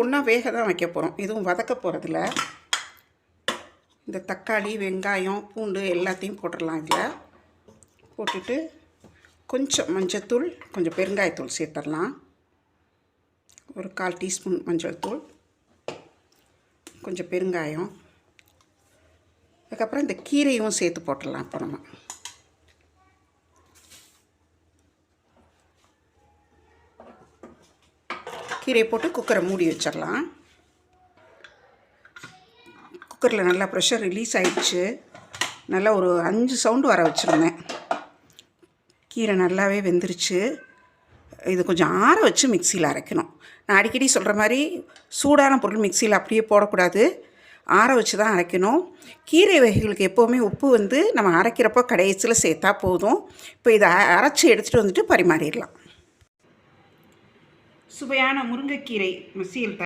ஒன்றா வேக தான் வைக்க போகிறோம் எதுவும் வதக்க போகிறதில்ல இந்த தக்காளி வெங்காயம் பூண்டு எல்லாத்தையும் போட்டுடலாம் இதில். போட்டுட்டு கொஞ்சம் மஞ்சத்தூள் கொஞ்சம் பெருங்காயத்தூள் சேர்த்துடலாம். ஒரு கால் டீஸ்பூன் மஞ்சள் தூள் கொஞ்சம் பெருங்காயம். அதுக்கப்புறம் இந்த கீரையும் சேர்த்து போட்டுடலாம் இப்போ நம்ம. கீரையை போட்டு குக்கரை மூடி வச்சிடலாம். குக்கரில் நல்லா ப்ரெஷர் ரிலீஸ் ஆயிடுச்சு. நல்லா ஒரு அஞ்சு சவுண்டு வர வச்சுருந்தேன். கீரை நல்லாவே வெந்துருச்சு. இது கொஞ்சம் ஆற வச்சு மிக்சியில் அரைக்கணும். நான் அடிக்கடி சொல்கிற மாதிரி சூடான பொருள் மிக்சியில் அப்படியே போடக்கூடாது. ஆற வச்சு தான் அரைக்கணும். கீரை வகைகளுக்கு எப்போவுமே உப்பு வந்து நம்ம அரைக்கிறப்போ கடைசியில் சேர்த்தா போதும். இப்போ இதை அரைச்சி எடுத்துகிட்டு வந்துட்டு பரிமாறிடலாம். சுவையான முருங்கைக்கீரை மசியல்